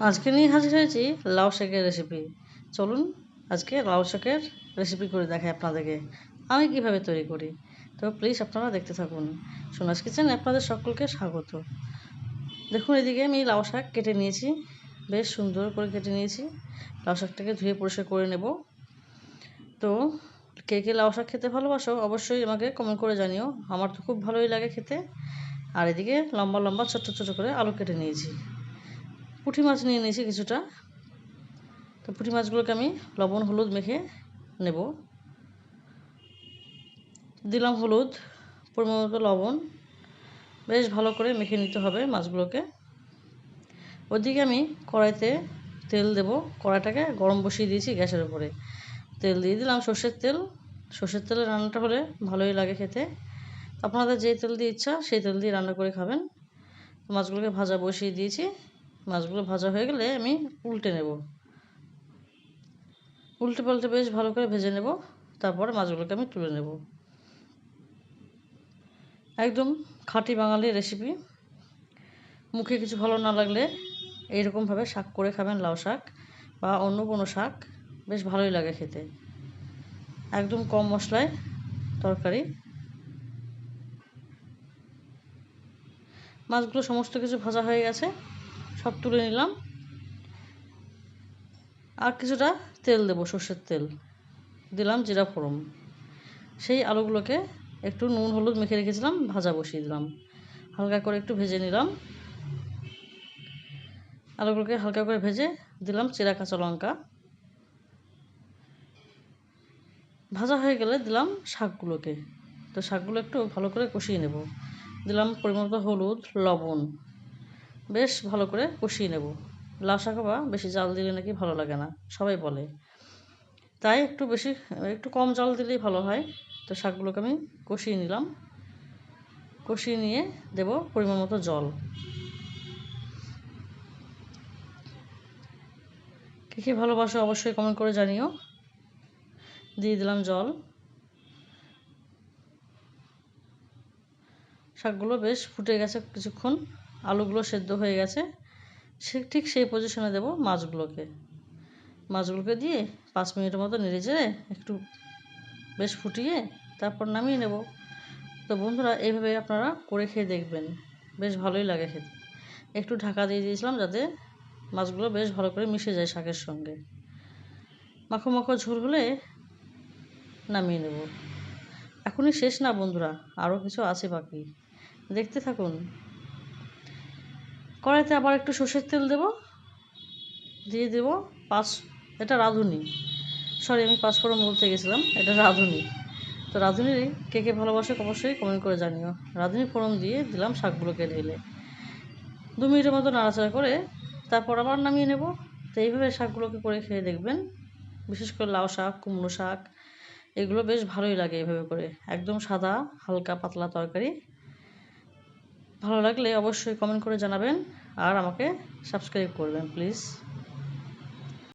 আজকে নিয়ে হাজির হয়েছি লাউ শাকের রেসিপি চলুন আজকে লাউ শাকের রেসিপি করে দেখাই আপনাদেরকে। আমি কীভাবে তৈরি করি? তো প্লিজ আপনারা দেখতে থাকুন। সোনাস কিচেন আপনাদের সকলকে স্বাগত। দেখুন, এদিকে আমি লাউ শাক কেটে নিয়েছি। বেশ সুন্দর করে কেটে নিয়েছি। লাউ শাকটাকে ধুয়ে পরিষ্কার করে নেব। তো কে কে লাউ শাক খেতে ভালোবাসো অবশ্যই আমাকে কমেন্ট করে জানিও। আমার তো খুব ভালোই লাগে খেতে। আর এদিকে লম্বা লম্বা ছোট্ট ছোটো করে আলু কেটে নিয়েছি। পুঁটি মাছ নিয়ে নিয়েছি কিছুটা। তো পুঁটি মাছগুলোকে আমি লবণ, হলুদ মেখে নেব। দিলাম হলুদ, পরিমাণ লবণ। বেশ ভালো করে মেখে নিতে হবে মাছগুলোকে। ওদিকে আমি কড়াইতে তেল দেব। কড়াইটাকে গরম বসিয়ে দিয়েছি গ্যাসের উপরে। তেল দিয়ে দিলাম সর্ষের তেল। সর্ষের তেলে রান্নাটা হলে ভালোই লাগে খেতে। আপনাদের যে তেল দিয়ে ইচ্ছা সেই তেল দিয়ে রান্না করে খাবেন। মাছগুলোকে ভাজা বসিয়ে দিয়েছি। মাছগুলো ভাজা হয়ে গেলে আমি উল্টে নেব। উল্টে পাল্টে বেশ ভালো করে ভেজে নেব, তারপরে মাছগুলোকে আমি তুলে নেব। একদম খাঁটি বাঙালি রেসিপি মুখে কিছু ভালো না লাগলে এইরকমভাবে শাক করে খাবেন, লাউ শাক বা অন্য কোনো শাক, বেশ ভালোই লাগে খেতে। একদম কম মশলায় তরকারি। মাছগুলো সমস্ত কিছু ভাজা হয়ে গেছে। সব তুলে নিলাম। আর কিছুটা তেল দেবো, সর্ষের তেল। দিলাম জিরা ফোড়ন। সেই আলুগুলোকে একটু নুন, হলুদ মেখে রেখেছিলাম, ভাজা বসিয়ে দিলাম। হালকা করে একটু ভেজে নিলাম। আলুগুলোকে হালকা করে ভেজে দিলাম চেরা কাঁচা লঙ্কা। ভাজা হয়ে গেলে দিলাম শাকগুলোকে। তো শাকগুলো একটু ভালো করে কষিয়ে নেব। দিলাম পরিমাণ হলুদ, লবণ। বেশ ভালো করে কষিয়ে নেব। লাউ শাক বা বেশি জাল দিলে নাকি ভালো লাগে না, সবাই বলে। তাই একটু বেশি, একটু কম জাল দিলেই ভালো হয়। তো শাকগুলোকে আমি কষিয়ে নিলাম। কষিয়ে নিয়ে দেব পরিমাণ মতো জল। কী কী ভালোবাসো অবশ্যই কমেন্ট করে জানিও। দিয়ে দিলাম জল। শাকগুলো বেশ ফুটে গেছে কিছুক্ষণ। আলুগুলো সেদ্ধ হয়ে গেছে। সে ঠিক সেই পজিশনে দেব মাছগুলোকে। মাছগুলোকে দিয়ে পাঁচ মিনিটের মতো নেড়ে চেড়ে একটু বেশ ফুটিয়ে তারপর নামিয়ে নেব। তো বন্ধুরা, এইভাবে আপনারা করে খেয়ে দেখবেন। বেশ ভালোই লাগে খেতে। একটু ঢাকা দিয়ে দিয়েছিলাম যাতে মাছগুলো বেশ ভালো করে মিশে যায় শাকের সঙ্গে। মাখো মাখো ঝোল হলে নামিয়ে নেব। এখনই শেষ না বন্ধুরা, আরও কিছু আছে বাকি। দেখতে থাকুন। কড়াইতে আবার একটু সর্ষের তেল দেব, দিয়ে দেব পাঁচ, এটা রাঁধুনি। সরি আমি পাঁচফোড়ন বলতে গেছিলাম, এটা রাঁধুনি। তো রাঁধুনি কে কে ভালোবাসে অবশ্যই কমেন্ট করে জানিও। রাঁধুনি ফোড়ন দিয়ে দিলাম শাকগুলোকে ঢেলে। দু মিনিটের মতো নাড়াচাড়া করে তারপর আবার নামিয়ে নেব। তো এইভাবে শাকগুলোকে করে খেয়ে দেখবেন। বিশেষ করে লাউ শাক, কুমড়ো শাক, এগুলো বেশ ভালোই লাগে এভাবে করে। একদম সাদা, হালকা, পাতলা তরকারি। ভালো লাগলে অবশ্যই কমেন্ট করে জানাবেন আর আমাকে সাবস্ক্রাইব করবেন প্লিজ